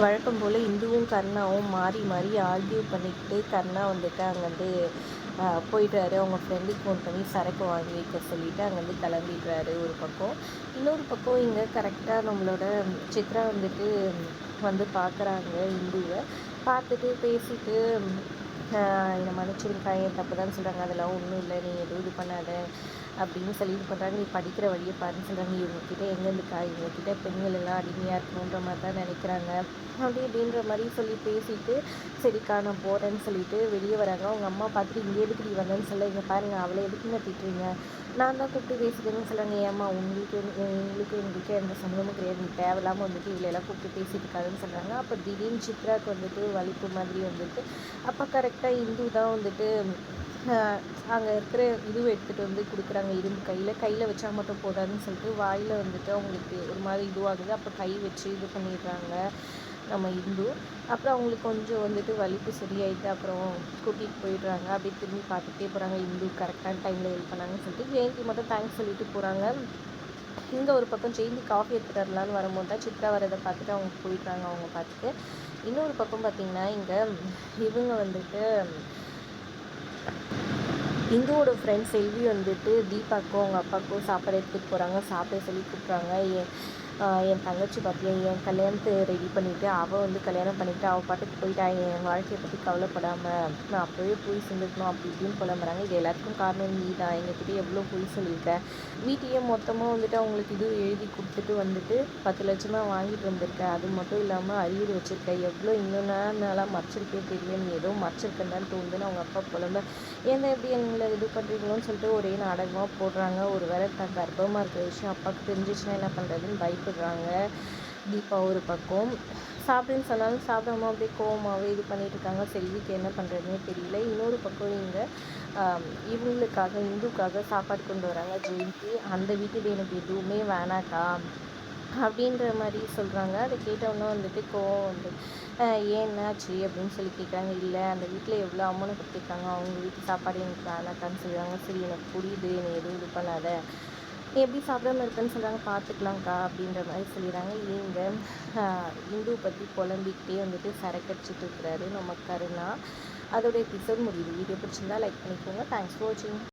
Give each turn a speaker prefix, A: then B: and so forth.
A: வழக்கம் போல் இந்துவும் கர்ணாவும் மாறி மாறி ஆர்கியூ பண்ணிக்கிட்டு கர்ணா வந்துட்டு அங்கேருந்து போயிடுறாரு. அவங்க ஃப்ரெண்டுக்கு ஃபோன் பண்ணி சரக்கு வாங்கி வைக்க சொல்லிவிட்டு அங்கேருந்து கிளம்பிடுறாரு ஒரு பக்கம். இன்னொரு பக்கம் இங்கே கரெக்டாக நம்மளோட சித்ரா வந்துட்டு வந்து பார்க்குறாங்க இந்துவை. பார்த்துட்டு பேசிட்டு என்னை மன்னிச்சிருக்கா என் தப்பு தான் சொல்கிறாங்க அதெல்லாம் ஒன்றும் இல்லை நீ எதுவும் இது பண்ணாத அப்படின்னு சொல்லி இது பண்ணுறாங்க நீ படிக்கிற வழியை பாருன்னு சொல்கிறாங்க இவங்கக்கிட்ட எங்கேருந்துக்கா இவங்கக்கிட்ட பெண்கள் எல்லாம் அடிமையாக இருக்கணுன்ற மாதிரி தான் நினைக்கிறாங்க. அப்படி அப்படின்ற மாதிரி சொல்லி பேசிட்டு சரிக்கா நான் போகிறேன்னு சொல்லிட்டு வெளியே வராங்க. அவங்க அம்மா பார்த்துட்டு இங்கே எதுக்கு நீ வந்தேன்னு சொல்ல? இங்கே பாருங்கள் அவளை எதுக்குங்க திட்டுறீங்க? நான் தான் கூப்பிட்டு பேசிக்கிறேன்னு சொல்கிறாங்க ஏம்மா உங்களுக்கு உங்களுக்கு எங்களுக்கு எந்த சம்மந்தமும் கிடையாது. நீ தேவையில்லாமல் வந்துட்டு இவ்வளோலாம் கூப்பிட்டு பேசிட்டு இருக்காதுன்னு சொல்கிறாங்க அப்போ திடீர்னு சித்ராக்கு வந்துட்டு வலிப்பு மாதிரி வந்துட்டு அப்போ கரெக்ட் கரெக்டாக இந்து தான் வந்துட்டு அங்கே இருக்கிற இதுவை எடுத்துகிட்டு வந்து கொடுக்குறாங்க. இரும்பு கையில். கையில் வச்சா மட்டும் போதாதுன்னு சொல்லிட்டு வாயில் வந்துட்டு அவங்களுக்கு ஒரு மாதிரி இதுவாகுது. அப்போ கை வச்சு இது பண்ணிடுறாங்க நம்ம இந்து. அப்புறம் அவங்களுக்கு கொஞ்சம் வந்துட்டு வலிப்பு சரியாயிட்டு அப்புறம் கூட்டிகிட்டு போயிடுறாங்க. அப்படியே திரும்பி பார்த்துட்டே போகிறாங்க இந்து கரெக்டான டைமில் ஹெல்ப் பண்ணாங்கன்னு சொல்லிட்டு. ஜெயந்தி மட்டும் தேங்க்ஸ் சொல்லிட்டு போகிறாங்க இங்கே ஒரு பக்கம் ஜெயந்தி காஃபி எடுத்துகிட்டு வரலான்னு வரும்போது தான் சித்ரா வரதை பார்த்துட்டு அவங்க போயிட்டாங்க அவங்க பார்த்துட்டு இன்னொரு பக்கம் பார்த்திங்கன்னா இங்கே இவங்க வந்துட்டு இந்துவோட ஃப்ரெண்ட் செல்வி வந்துட்டு தீபாக்கும் அவங்க அப்பாவுக்கும் சாப்பாடு எடுத்துகிட்டு போகிறாங்க சாப்பிட சொல்லி கூப்பிட்றாங்க. என் தங்கச்சி பார்த்தியா என் கல்யாணத்தை ரெடி பண்ணிவிட்டு அவள் வந்து கல்யாணம் பண்ணிவிட்டு அவள் பாட்டுக்கு போயிட்டா. என் வாழ்க்கையை பற்றி கவலைப்படாமல் நான் அப்போவே போய் செஞ்சுருக்கணும் அப்படி இப்படின்னு புலம்புறாங்க. இது எல்லாத்துக்கும் காரணம் நீ தான் எங்ககிட்ட எவ்வளோ போய் சொல்லியிருக்கேன் வீட்டையே மொத்தமாக வந்துட்டு அவங்களுக்கு இது எழுதி கொடுத்துட்டு வந்துட்டு பத்து லட்சமாக வாங்கிட்டு வந்திருக்கேன் அது மட்டும் இல்லாமல் அறிவுறு வச்சுருக்கேன் எவ்வளோ இன்னும் நாளாக மறைச்சிருக்கே தெரியல. நீ ஏதோ மறைச்சிருக்கேன்னு தோணுதுன்னு அவங்க அப்பா புலம்ப. ஏன்னா எப்படி எங்களை இது பண்ணுறீங்களோன்னு சொல்லிட்டு ஒரே நாடகமாக போடுறாங்க. ஒரு வேளை தான் கர்ப்பமாக இருக்கிற விஷயம் அப்பாவுக்கு தெரிஞ்சிச்சுன்னா என்ன பண்ணுறதுன்னு பைக் சாப்பிட்றாங்க. தீபா ஒரு பக்கம். சாப்பிடுன்னு சொன்னாலும் சாப்பிடாம அப்படியே கோவமாகவே இது பண்ணிட்டு இருக்காங்க. செல்விக்கு என்ன பண்ணுறதுனே தெரியல. இன்னொரு பக்கம் இங்கே இவங்களுக்காக இந்துக்காக சாப்பாடு கொண்டு வராங்க. ஜெயந்தி அந்த வீட்டுக்கு எனக்கு எதுவுமே வேணாக்கா? அப்படின்ற மாதிரி சொல்கிறாங்க அதை கேட்டவுடனே வந்துட்டு கோவம் வந்து ஏன்னாச்சு அப்படின்னு சொல்லி கேட்குறாங்க இல்லை அந்த வீட்டில் எவ்வளோ அம்மனை கொடுத்துருக்காங்க? அவங்க வீட்டு சாப்பாடு எனக்கு வேணாக்கான்னு சொல்லுவாங்க சரி எனக்கு புரியுது. நீ எதுவும் இது பண்ணாத. எப்படி சாப்பிடாம இருக்குன்னு சொல்கிறாங்க பார்த்துக்கலாம்க்கா அப்படின்ற மாதிரி சொல்லிடுறாங்க. இவங்க இந்து பற்றி புலம்பிக்கிட்டே வந்துட்டு சரக்கடிச்சிட்டு இருக்கிறாரு. நம்ம கருணா. அதோட எபிசோட் முடியுது. வீடியோ பிடிச்சிருந்தா லைக் பண்ணிக்கோங்க. தேங்க்ஸ் ஃபார் வாட்சிங்